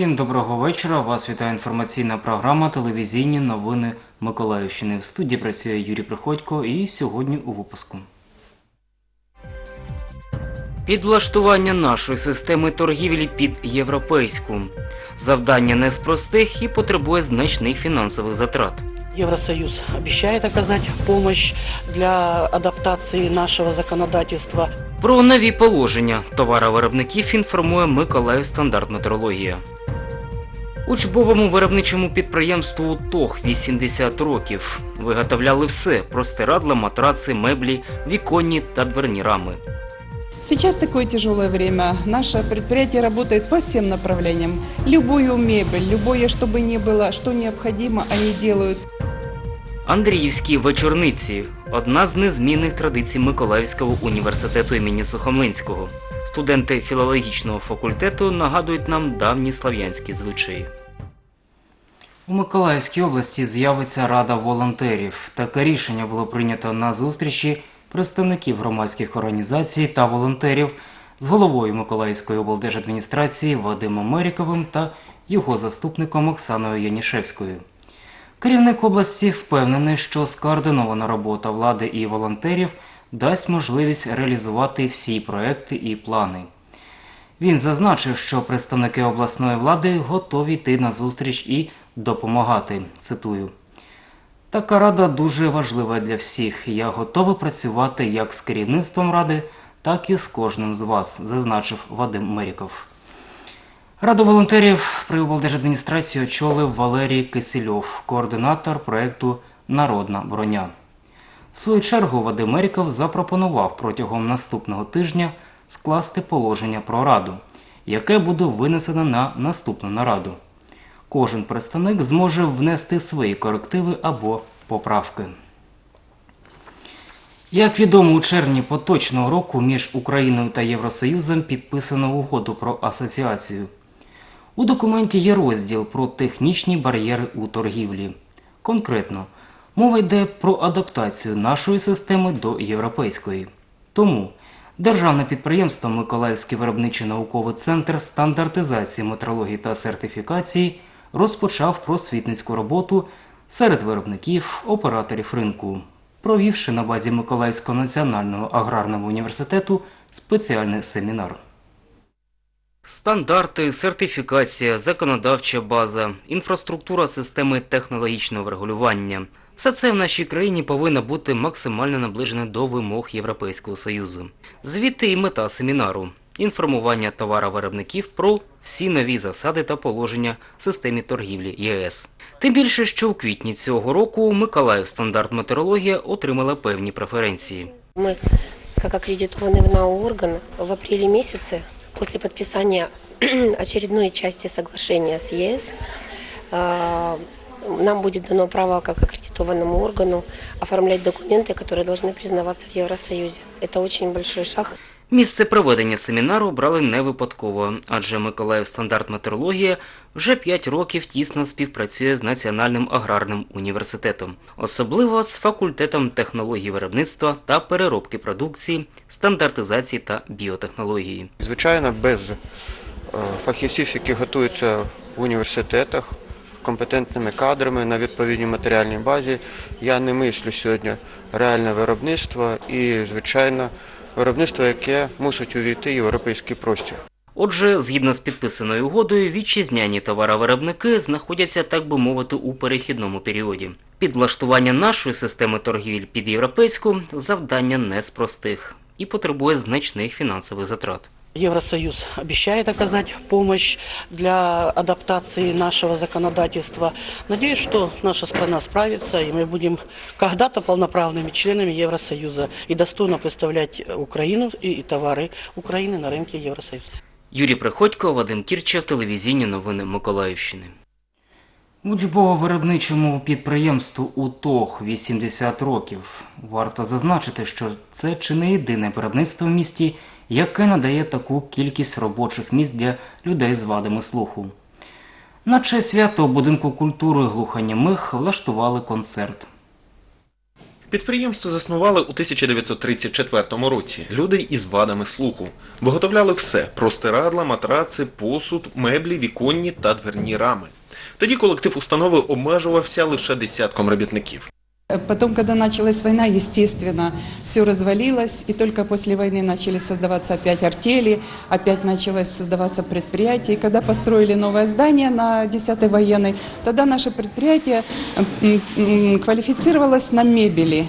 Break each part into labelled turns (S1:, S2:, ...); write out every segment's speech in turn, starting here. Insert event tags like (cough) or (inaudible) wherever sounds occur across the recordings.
S1: Всім доброго вечора. Вас вітає інформаційна програма Телевізійні новини Миколаївщини. В студії працює Юрій Приходько і сьогодні у випуску. Підлаштування нашої системи торгівлі під європейську. Завдання не з простих і потребує значних фінансових затрат.
S2: Евросоюз обещает оказать помощь для адаптации нашего законодательства.
S1: Про нові положення товаровиробників інформує Миколаїв стандарт метрологія. Учбовому виробничому підприємству ТОГ 80 років. Виготовляли все простирадла, матраци, меблі, віконні та дверні рами.
S3: Сейчас такое тяжелое время. Наше предприятие работает по всем направлениям. Любую мебель, любое, что бы ни было, что необходимо, они делают.
S1: Андріївські вечорниці одна з незмінних традицій Миколаївського університету імені Сухомлинського. Студенти філологічного факультету нагадують нам давні слав'янські звичаї. У Миколаївській області з'явиться рада волонтерів. Таке рішення було прийнято на зустрічі представників громадських організацій та волонтерів з головою Миколаївської облдержадміністрації Вадимом Меріковим та його заступником Оксаною Янішевською. Керівник області впевнений, що скоординована робота влади і волонтерів дасть можливість реалізувати всі проекти і плани. Він зазначив, що представники обласної влади готові йти на зустріч і допомагати. Цитую. Така рада дуже важлива для всіх. Я готовий працювати як з керівництвом ради, так і з кожним з вас, зазначив Вадим Меріков. Раду волонтерів при облдержадміністрації очолив Валерій Кисельов, координатор проєкту Народна броня. В свою чергу Вадим Меріков запропонував протягом наступного тижня скласти положення про раду, яке буде винесено на наступну нараду. Кожен представник зможе внести свої корективи або поправки. Як відомо, у червні поточного року між Україною та Євросоюзом підписано угоду про асоціацію. У документі є розділ про технічні бар'єри у торгівлі. Конкретно, мова йде про адаптацію нашої системи до європейської. Тому державне підприємство Миколаївський виробничий науковий центр стандартизації метрології та сертифікації розпочав просвітницьку роботу серед виробників, операторів ринку, провівши на базі Миколаївського національного аграрного університету спеціальний семінар. Стандарти, сертифікація, законодавча база, інфраструктура системи технологічного врегулювання. Все це в нашій країні повинно бути максимально наближене до вимог Європейського Союзу. Звідти і мета семінару інформування товаровиробників про всі нові засади та положення в системі торгівлі ЄС. Тим більше, що у квітні цього року Миколаїв стандарт метеорологія отримала певні преференції.
S4: Мы, как аккредитованный НАО орган, в апреле месяце, после подписания (clears throat) очередной части соглашения с ЕС, э, нам будет дано право, как аккредитованному органу, оформлять документы, которые должны признаваться в Евросоюзе. Это очень большой шаг.
S1: Місце проведення семінару обрали не випадково, адже Миколаїв стандарт метеорологія вже 5 років тісно співпрацює з Національним аграрним університетом, особливо з факультетом технології виробництва та переробки продукції, стандартизації та біотехнології.
S5: Звичайно, без е, фахівців, які готуються в університетах, компетентними кадрами на відповідній матеріальній базі, я не мислю сьогодні реальне виробництво і, звичайно, виробництво, яке мусить увійти в європейський простір.
S1: Отже, згідно з підписаною угодою, вітчизняні товаровиробники знаходяться, так би мовити, у перехідному періоді. Підлаштування нашої системи торгівель під європейську завдання не з простих і потребує значних фінансових затрат.
S2: Евросоюз обещает оказать помощь для адаптации нашего законодательства. Надеюсь, что наша страна справится, и мы будем когда-то полноправными членами Евросоюза и достойно представлять Украину и товары Украины на рынке Евросоюза.
S1: Юрій Приходько, Вадим Кірчев, телевізійні новини Миколаївщини. Учбово-виробничому підприємству УТОГ 80 років. Варто зазначити, що це чи не єдине виробництво в місті, яке надає таку кількість робочих місць для людей з вадами слуху. На честь свято будинку культури глухонімих влаштували концерт.
S6: Підприємство заснували у 1934 році люди із вадами слуху. Виготовляли все – простирадла, матраци, посуд, меблі, віконні та дверні рами. Тоді колектив установи обмежувався лише десятком робітників.
S3: Э, Потом, когда началась война, естественно, все развалилось, и только после войны начали создаваться опять артели, опять началось создаваться предприятие. И когда построили новое здание на 10-й военной, тогда наше предприятие м, квалифицировалось на мебели.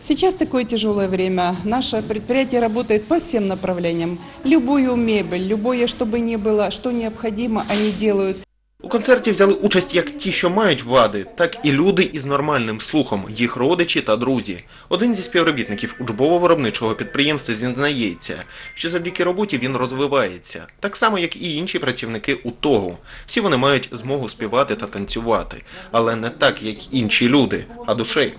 S3: Сейчас такое тяжелое время. Наше предприятие работает по всем направлениям. Любую мебель, любое, что бы ни было, что необходимо, они делают.
S6: У концерті взяли участь як ті, що мають вади, так і люди із нормальним слухом, їх родичі та друзі. Один зі співробітників учбово-виробничого підприємства зізнається, що завдяки роботі він розвивається, так само як і інші працівники УТОГу. Всі вони мають змогу співати та танцювати, але не так, як інші люди, а душею.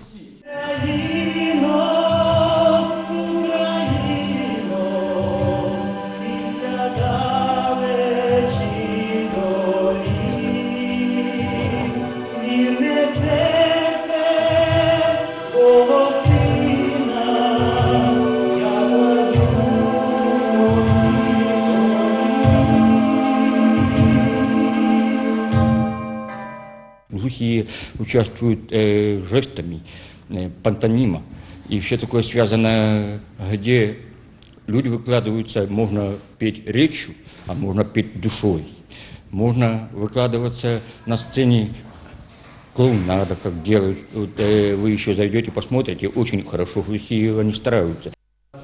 S7: Глухие участвуют э, жестами, э, пантомима. И все такое связано, где люди выкладываются, можно петь речью, а можно петь душой. Можно выкладываться на сцене клоунада, как делают. Вот, э, вы еще зайдете, посмотрите, очень хорошо глухие они стараются.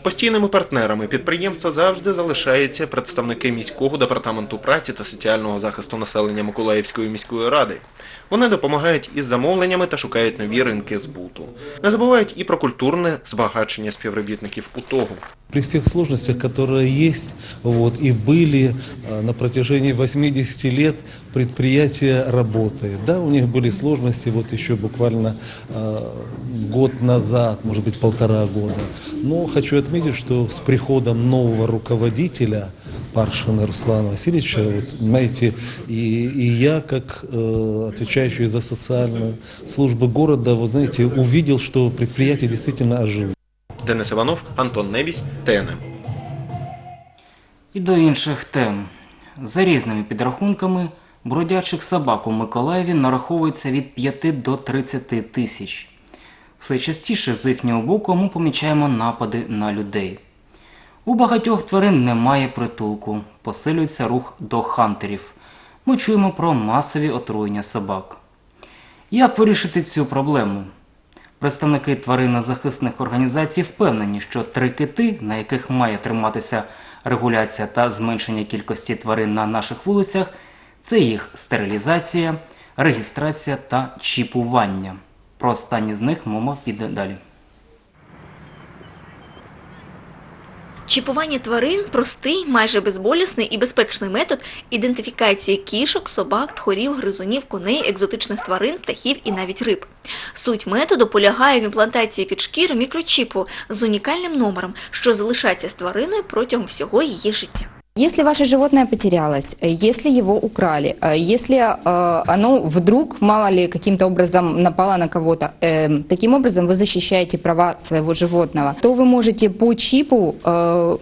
S6: Постійними партнерами підприємства завжди залишаються представники міського департаменту праці та соціального захисту населення Миколаївської міської ради. Вони допомагають із замовленнями та шукають нові ринки збуту. Не забувають і про культурне збагачення співробітників УТОГу.
S8: При всех сложностях, которые есть вот, и были а, на протяжении 80 лет, предприятие работает. Да, у них были сложности вот еще буквально а, год назад, может быть полтора года. Но хочу отметить, что с приходом нового руководителя, Паршина Руслана Васильевича, вот, знаете, и, и я, как э, отвечающий за социальную службу города, вот знаете, увидел, что предприятие действительно ожило.
S6: Денис Іванов, Антон Невісь, ТНМ.
S1: І до інших тем. За різними підрахунками, бродячих собак у Миколаєві нараховується від 5 до 30 тисяч. Все частіше з їхнього боку ми помічаємо напади на людей. У багатьох тварин немає притулку, посилюється рух до хантерів. Ми чуємо про масові отруєння собак. Як вирішити цю проблему? Представники тваринно-захисних організацій впевнені, що три кити, на яких має триматися регуляція та зменшення кількості тварин на наших вулицях, це їх стерилізація, реєстрація та чіпування. Про останні з них мова піде далі.
S9: Чіпування тварин простий, майже безболісний і безпечний метод ідентифікації кішок, собак, тхорів, гризунів, коней, екзотичних тварин, птахів і навіть риб. Суть методу полягає в імплантації під шкіру мікрочіпу з унікальним номером, що залишається з твариною протягом всього її життя.
S10: Если ваше животное потерялось, э, если его украли, э, если э, оно вдруг, мало ли, каким-то образом напало на кого-то, э, таким образом вы защищаете права своего животного, то вы можете по чипу э,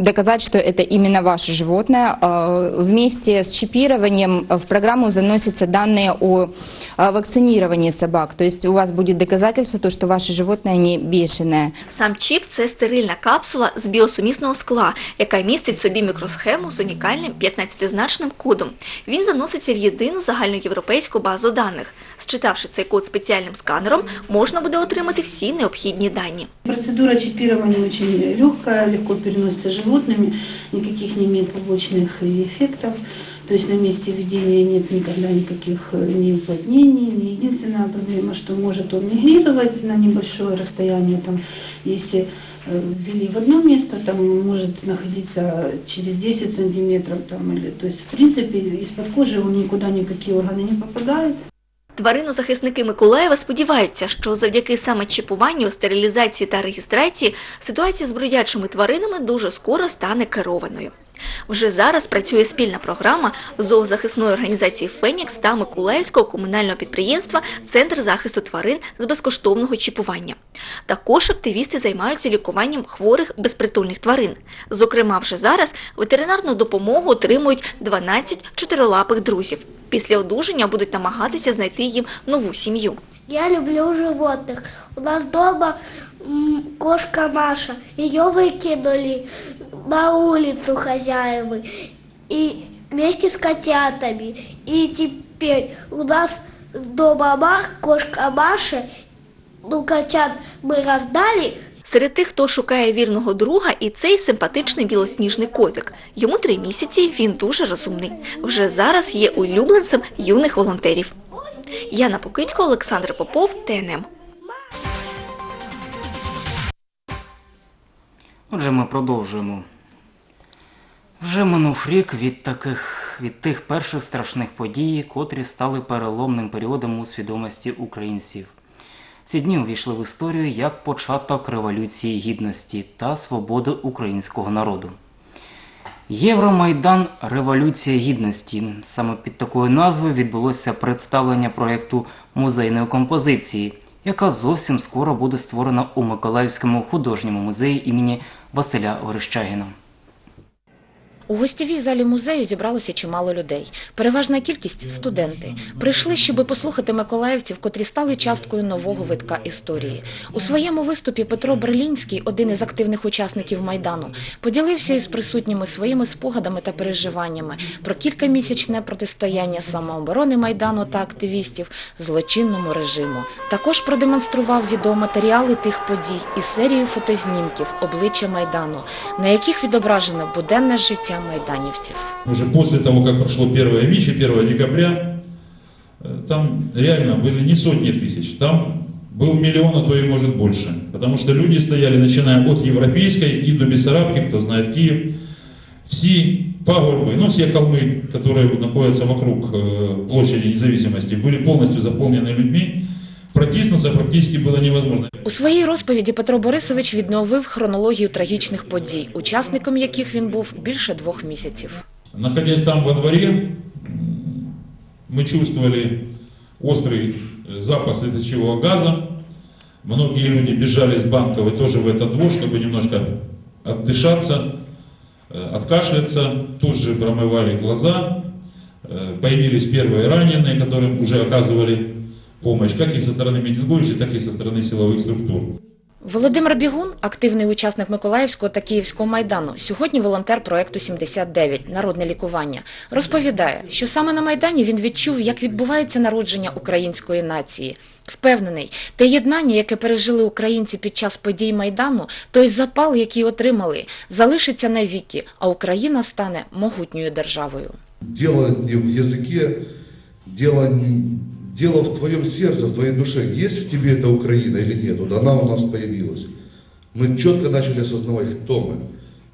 S10: доказать, что это именно ваше животное. Э, Вместе с чипированием в программу заносятся данные о э, вакцинировании собак. То есть у вас будет доказательство, то, что ваше животное не бешеное.
S9: Сам чіп це стерильна капсула з біосумісного скла, яка містить в собі мікросхему з унікальним 15-значним кодом. Він заноситься в єдину загальноєвропейську базу даних. Считавши цей код спеціальним сканером, можна буде отримати всі необхідні дані.
S11: Процедура чипирования очень легкая, легко переносится животными, никаких не имеет побочных эффектов. То есть на месте введения нет никогда никаких э, ни уплотнений, ни единственная проблема, что может он мигрировать на небольшое расстояние. Там, если э, ввели в одно место, там он может находиться через 10 сантиметров. Там, или, то есть, в принципе, из-под кожи он никуда никакие органы не попадают.
S9: Тваринозахисники Миколаєва сподіваються, що завдяки саме чіпуванню, стерилізації та реєстрації ситуація з бродячими тваринами дуже скоро стане керованою. Вже зараз працює спільна програма зоозахисної організації Фенікс та Миколаївського комунального підприємства Центр захисту тварин з безкоштовного чіпування. Також активісти займаються лікуванням хворих безпритульних тварин. Зокрема, вже зараз ветеринарну допомогу отримують 12 чотирилапих друзів. Після одужання будуть намагатися знайти їм нову сім'ю.
S12: Я люблю животных. У нас дома кошка Маша. Ее выкинули на улицу хозяевы. И вместе с котятами. И теперь у нас дома Мах, кошка Маша. Ну, котят мы раздали,
S9: Серед тих, хто шукає вірного друга, і цей симпатичний білосніжний котик. Йому три місяці, він дуже розумний. Вже зараз є улюбленцем юних волонтерів. Яна Покидько, Олександр Попов, ТНМ.
S1: Отже, ми продовжуємо. Вже минув рік від таких від тих перших страшних подій, котрі стали переломним періодом у свідомості українців. Ці дні увійшли в історію як початок Революції Гідності та свободи українського народу. Євромайдан Революція Гідності. Саме під такою назвою відбулося представлення проєкту музейної композиції, яка зовсім скоро буде створена у Миколаївському художньому музеї імені Василя Орищагіна.
S13: У гостєвій залі музею зібралося чимало людей. Переважна кількість студенти. Прийшли, щоби послухати миколаївців, котрі стали часткою нового витка історії. У своєму виступі Петро Берлінський, один із активних учасників майдану, поділився із присутніми своїми спогадами та переживаннями про кількамісячне протистояння самооборони майдану та активістів злочинному режиму. Також продемонстрував відеоматеріали тих подій і серію фотознімків обличчя майдану, на яких відображено буденне життя майданівців.
S14: Уже после того, как прошло первое ВИЧ и 1 декабря, э, там реально были не сотни тысяч, там был миллион, а то и может больше. Потому что люди стояли, начиная от Европейской и до Бессарабки, кто знает Киев, все пагорбы, ну все холмы, которые находятся вокруг э, площади независимости, были полностью заполнены людьми. Протиснуться практически было невозможно.
S13: У своїй розповіді Петро Борисович відновив хронологію трагічних подій, учасником яких він був більше двох місяців.
S14: Находясь там во дворе, м, мы чувствовали острый э, запах следующего газа. Многие люди бежали с банковой тоже в этот двор, чтобы немножко отдышаться, э, откашляться. Тут же промывали глаза. Э, Появились первые раненые, которым уже оказывали помощь, как и со стороны митингующих, так и со стороны силовых структур.
S13: Володимир Бігун, активний учасник Миколаївського та Київського майдану, сьогодні волонтер проекту 79 Народне лікування, розповідає, що саме на майдані він відчув, як відбувається народження української нації. Впевнений, те єднання, яке пережили українці під час подій майдану, той запал, який отримали, залишиться навіки, а Україна стане могутньою державою.
S15: Дело не в языке, дело, не- дело в твоем сердце, в твоей душе. Есть в тебе эта Украина или нет? Вот она у нас появилась. Мы четко начали осознавать, кто мы.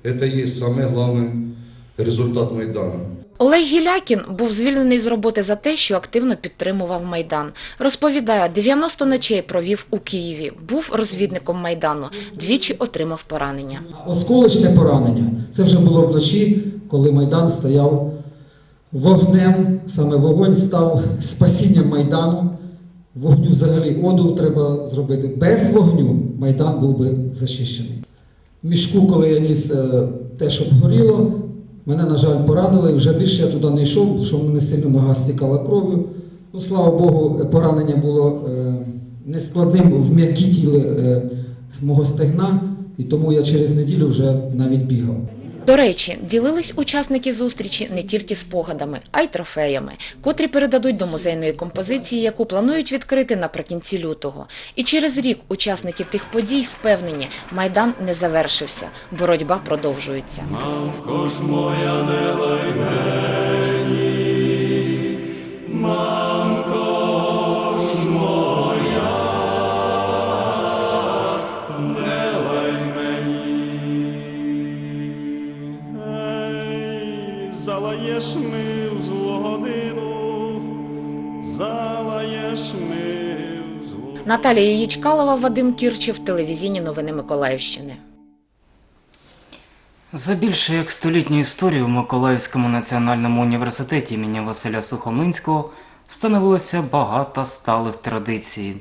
S15: Это и есть самый главный результат Майдана.
S13: Олег Гілякін був звільнений з роботи за те, що активно підтримував Майдан. Розповідає, 90 ночей провів у Києві, був розвідником Майдану, двічі отримав поранення.
S16: Осколочне поранення. Це вже було вночі, коли Майдан стояв вогнем. Саме вогонь став спасінням Майдану. Вогню взагалі оду треба зробити. Без вогню Майдан був би захищений. В мішку, коли я ніс е, те, що обгоріло, мене, на жаль, поранили. Вже більше я туди не йшов, що мене сильно нога стікала кров'ю. Ну, слава Богу, поранення було е, нескладним в м'які тіли е, мого стегна, і тому я через неділю вже навіть бігав.
S13: До речі, ділились учасники зустрічі не тільки спогадами, а й трофеями, котрі передадуть до музейної композиції, яку планують відкрити наприкінці лютого. І через рік учасники тих подій впевнені, майдан не завершився, боротьба продовжується.
S17: Мамко ж моя не лай
S13: Наталія Ячкалова, Вадим Кірчев, телевізійні новини Миколаївщини.
S1: За більше як столітню історію в Миколаївському національному університеті імені Василя Сухомлинського встановилося багато сталих традицій.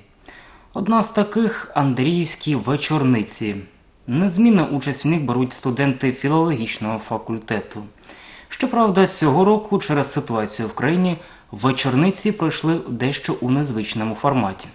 S1: Одна з таких Андріївські вечорниці. Незмінну участь в них беруть студенти філологічного факультету. Щоправда, цього року через ситуацію в країні вечорниці пройшли дещо у незвичному форматі.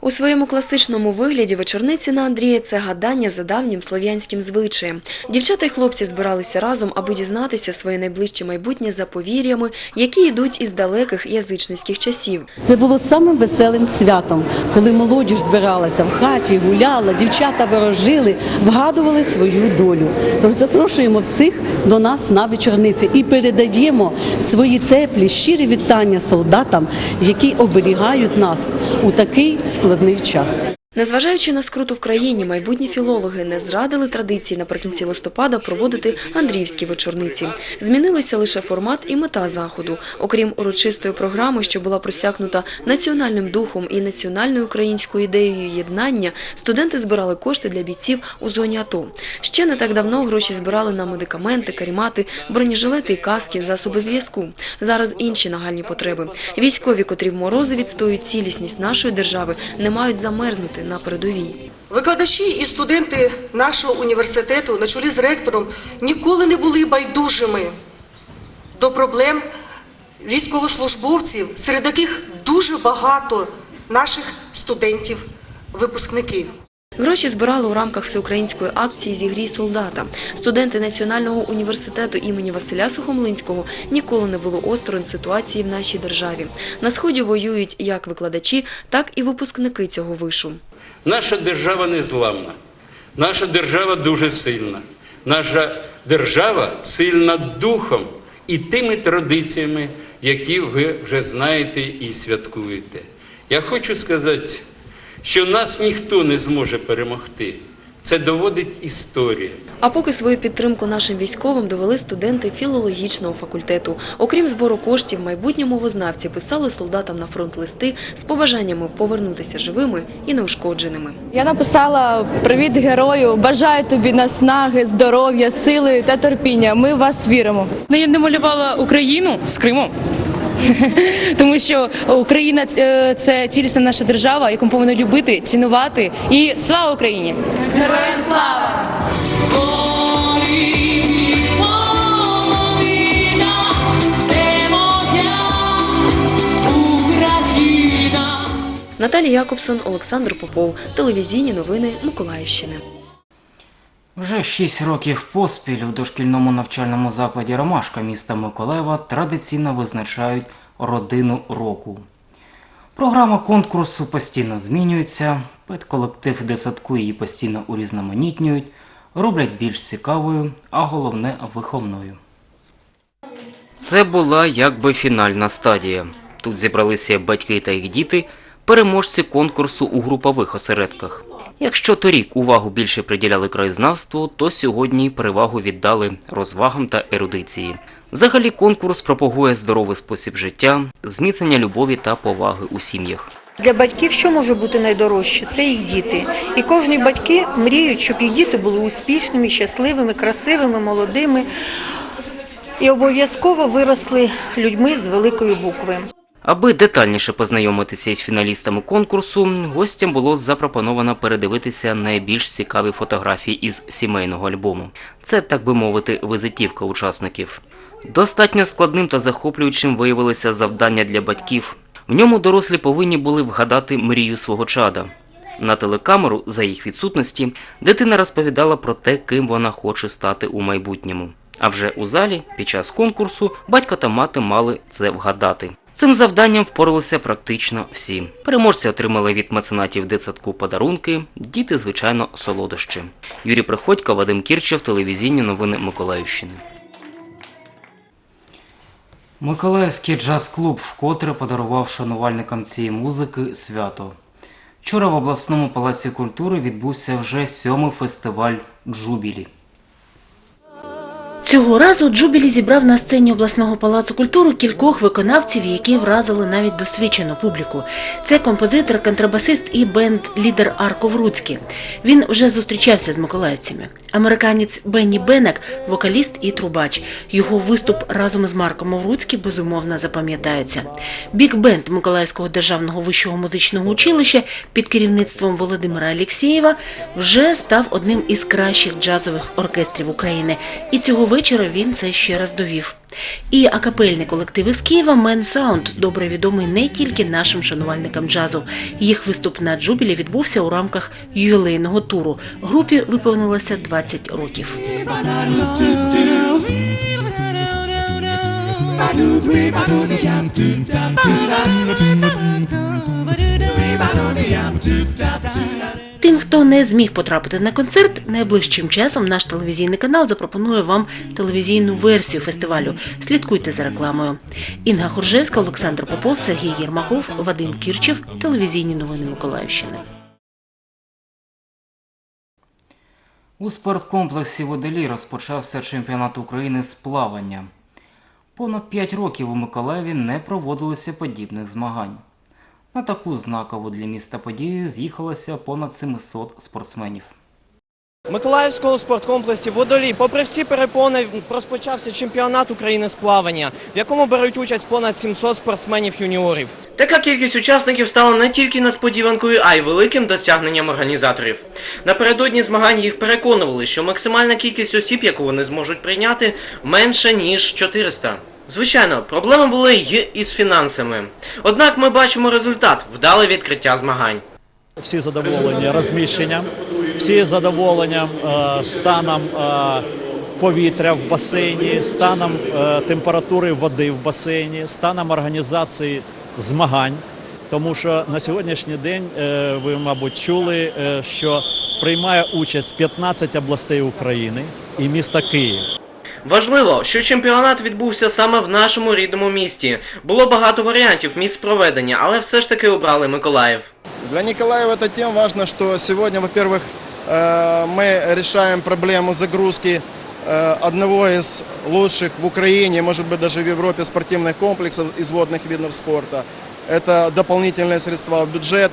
S18: У своєму класичному вигляді вечорниці на Андрія це гадання за давнім слов'янським звичаєм. Дівчата й хлопці збиралися разом, аби дізнатися своє найближче майбутнє за повір'ями, які йдуть із далеких язичницьких часів.
S19: Це було самим веселим святом, коли молодіж збиралася в хаті, гуляла, дівчата ворожили, вгадували свою долю. Тож запрошуємо всіх до нас на вечорниці і передаємо свої теплі, щирі вітання солдатам, які оберігають нас у такий складний час.
S18: Незважаючи на скруту в країні, майбутні філологи не зрадили традиції наприкінці листопада проводити Андріївські вечорниці. Змінилися лише формат і мета заходу. Окрім урочистої програми, що була просякнута національним духом і національною українською ідеєю єднання, студенти збирали кошти для бійців у зоні АТО. Ще не так давно гроші збирали на медикаменти, карімати, бронежилети і каски, засоби зв'язку. Зараз інші нагальні потреби. Військові, котрі в морози відстоюють цілісність нашої держави, не мають замерзнути на передовій.
S2: Викладачі і студенти нашого університету на чолі з ректором ніколи не були байдужими до проблем військовослужбовців, серед яких дуже багато наших студентів-випускників.
S18: Гроші збирали у рамках всеукраїнської акції «Зігрій солдата». Студенти Національного університету імені Василя Сухомлинського ніколи не були осторонь ситуації в нашій державі. На сході воюють як викладачі, так і випускники цього вишу.
S20: Наша держава незламна, наша держава дуже сильна. Наша держава сильна духом і тими традиціями, які ви вже знаєте і святкуєте. Я хочу сказати, що нас ніхто не зможе перемогти. Це доводить історія.
S18: А поки свою підтримку нашим військовим довели студенти філологічного факультету. Окрім збору коштів, майбутні мовознавці писали солдатам на фронт листи з побажаннями повернутися живими і неушкодженими.
S21: Я написала привіт герою, бажаю тобі наснаги, здоров'я, сили та терпіння. Ми в вас віримо.
S22: Ну, Я намалювала Україну з Кримом. (laughs) Тому що Україна е, це цілісна наша держава, яку ми повинні любити, цінувати. І слава Україні!
S21: Героям слава!
S18: Наталія Якобсон, Олександр Попов. Телевізійні новини Миколаївщини.
S1: Вже шість років поспіль у дошкільному навчальному закладі Ромашка міста Миколаєва традиційно визначають родину року. Програма конкурсу постійно змінюється, педколектив дитсадку її постійно урізноманітнюють, роблять більш цікавою, а головне виховною. Це була якби фінальна стадія. Тут зібралися батьки та їх діти, переможці конкурсу у групових осередках. Якщо торік увагу більше приділяли краєзнавству, то сьогодні перевагу віддали розвагам та ерудиції. Взагалі конкурс пропагує здоровий спосіб життя, зміцнення любові та поваги у сім'ях.
S23: Для батьків що може бути найдорожче? Це їх діти. І кожні батьки мріють, щоб їх діти були успішними, щасливими, красивими, молодими і обов'язково виросли людьми з великої букви.
S1: Аби детальніше познайомитися із фіналістами конкурсу, гостям було запропоновано передивитися найбільш цікаві фотографії із сімейного альбому. Це, так би мовити, визитівка учасників. Достатньо складним та захоплюючим виявилося завдання для батьків. В ньому дорослі повинні були вгадати мрію свого чада. На телекамеру, за їх відсутності, дитина розповідала про те, ким вона хоче стати у майбутньому. А вже у залі, під час конкурсу, батько та мати мали це вгадати. Цим завданням впоралися практично всі. Переможці отримали від меценатів дитсадку подарунки, діти, звичайно, солодощі. Юрій Приходько, Вадим Кірчев, телевізійні новини Миколаївщини. Миколаївський джаз-клуб вкотре подарував шанувальникам цієї музики свято. Вчора в обласному палаці культури відбувся вже сьомий фестиваль Джубілі.
S24: Цього разу Джубілі зібрав на сцені обласного палацу культури кількох виконавців, які вразили навіть досвідчену публіку. Це композитор, контрабасист і бенд-лідер Арко Вруцький. Він вже зустрічався з миколаївцями. Американець Бенні Бенек, вокаліст і трубач. Його виступ разом із Марком Овруцьким безумовно запам'ятається. Бік-бенд Миколаївського державного вищого музичного училища під керівництвом Володимира Алєксєєва вже став одним із кращих джазових оркестрів України. І цього вечора він це ще раз довів. І акапельний колектив із Києва Мен Саунд добре відомий не тільки нашим шанувальникам джазу. Їх виступ на джубілі відбувся у рамках ювілейного туру. Групі виповнилося 20 років. Тим, хто не зміг потрапити на концерт, найближчим часом наш телевізійний канал запропонує вам телевізійну версію фестивалю. Слідкуйте за рекламою. Інга Хоржевська, Олександр Попов, Сергій Єрмаков, Вадим Кірчев. Телевізійні новини Миколаївщини.
S1: У спорткомплексі Водолій розпочався чемпіонат України з плавання. Понад 5 років у Миколаєві не проводилося подібних змагань. На таку знакову для міста подію з'їхалося понад 700 спортсменів.
S25: В Миколаївському спорткомплексі Водолій, попри всі перепони, розпочався чемпіонат України з плавання, в якому беруть участь понад 700 спортсменів-юніорів. Така кількість учасників стала не тільки несподіванкою, а й великим досягненням організаторів. Напередодні змагань їх переконували, що максимальна кількість осіб, яку вони зможуть прийняти, менше ніж 400. Звичайно, проблеми були й із фінансами. Однак ми бачимо результат вдале відкриття змагань.
S26: Всі задоволені розміщенням, всі задоволені е, станом е, повітря в басейні, станом е, температури води в басейні, станом організації змагань. Тому що на сьогоднішній день ви, мабуть, чули, що приймає участь 15 областей України і міста Київ.
S25: Важливо, що чемпіонат відбувся саме в нашому рідному місті. Було багато варіантів місць проведення, але все ж таки обрали Миколаїв.
S27: Для Николаева это тем важно, что сегодня, во-первых, э, мы решаем проблему загрузки э, одного из лучших в Украине, может быть даже в Европе спортивных комплексов из водных видов спорта. Это дополнительные средства в бюджет.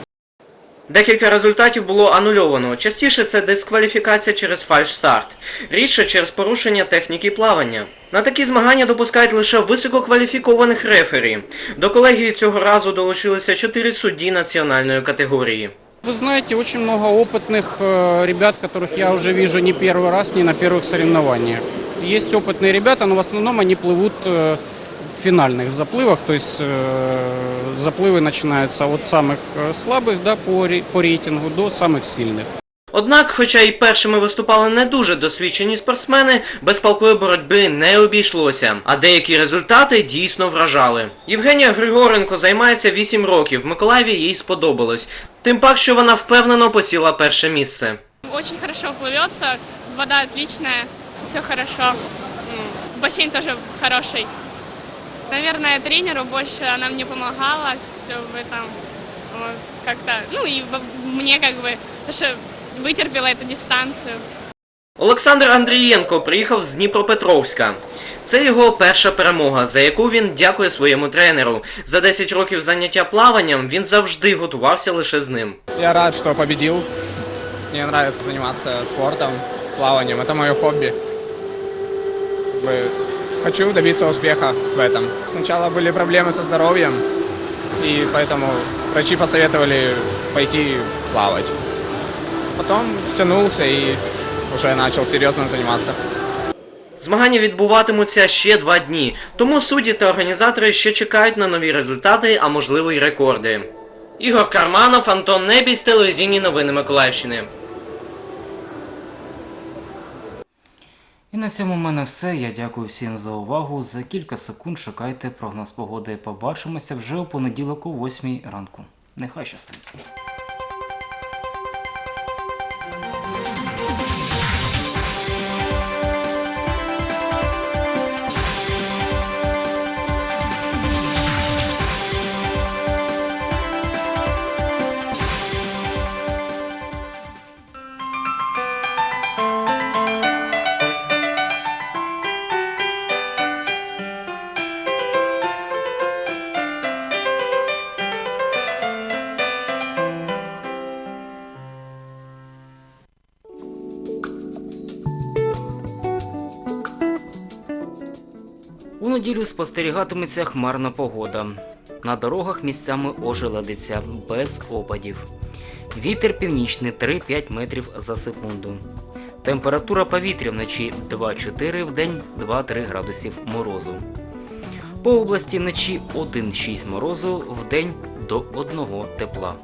S25: Декілька результатів було анульовано. Частіше це дискваліфікація через фальш-старт, рідше через порушення техніки плавання. На такі змагання допускають лише висококваліфікованих рефері. До колегії цього разу долучилися чотири судді національної категорії.
S28: Вы знаете, очень много опытных э, ребят, которых я уже вижу не первый раз, не на первых соревнованиях. Есть опытные ребята, но в основном они плывут э, в финальных заплывах, то есть э, заплывы начинаются от самых э, слабых да, по, ре- по рейтингу до самых сильных.
S25: Однак, хоча і першими виступали не дуже досвідчені спортсмени, без палкої боротьби не обійшлося, а деякі результати дійсно вражали. Євгенія Григоренко займається 8 років. В Миколаєві їй сподобалось. Тим пак, що вона впевнено посіла перше місце.
S29: Очень хорошо плывется, вода отличная, все хорошо. М, Бассейн тоже хороший. Наверное, тренеру больше она мне помогала все в этом. Вот, как-то, ну и в- мне как бы, то, что вытерпела эту дистанцию.
S25: Олександр Андрієнко приїхав з Дніпропетровська. Це його перша перемога, за яку він дякує своєму тренеру. За 10 років заняття плаванням він завжди готувався лише з ним.
S30: Я рад, что победил. Мне нравится заниматься спортом, плаванием. Это мое хобби. Как бы Хочу добиться успеха в этом. Сначала были проблемы со здоровьем, и поэтому врачи посоветовали пойти плавать. Потом втянулся и уже начал серьезно заниматься.
S25: Змагання відбуватимуться ще два дні, тому судді та організатори ще чекають на нові результати, а можливо й рекорди. Ігор Карманов, Антон Небіс, телевізійні новини Миколаївщини.
S1: І на цьому в мене все. Я дякую всім за увагу. За кілька секунд шукайте прогноз погоди. Побачимося вже у понеділок о 8 ранку. Нехай щастить. Неділю спостерігатиметься хмарна погода. На дорогах місцями ожеледиться без опадів. Вітер північний 3-5 метрів за секунду. Температура повітря вночі 2-4, в день 2-3 градусів морозу. По області вночі 1-6 морозу, в день до 1 тепла.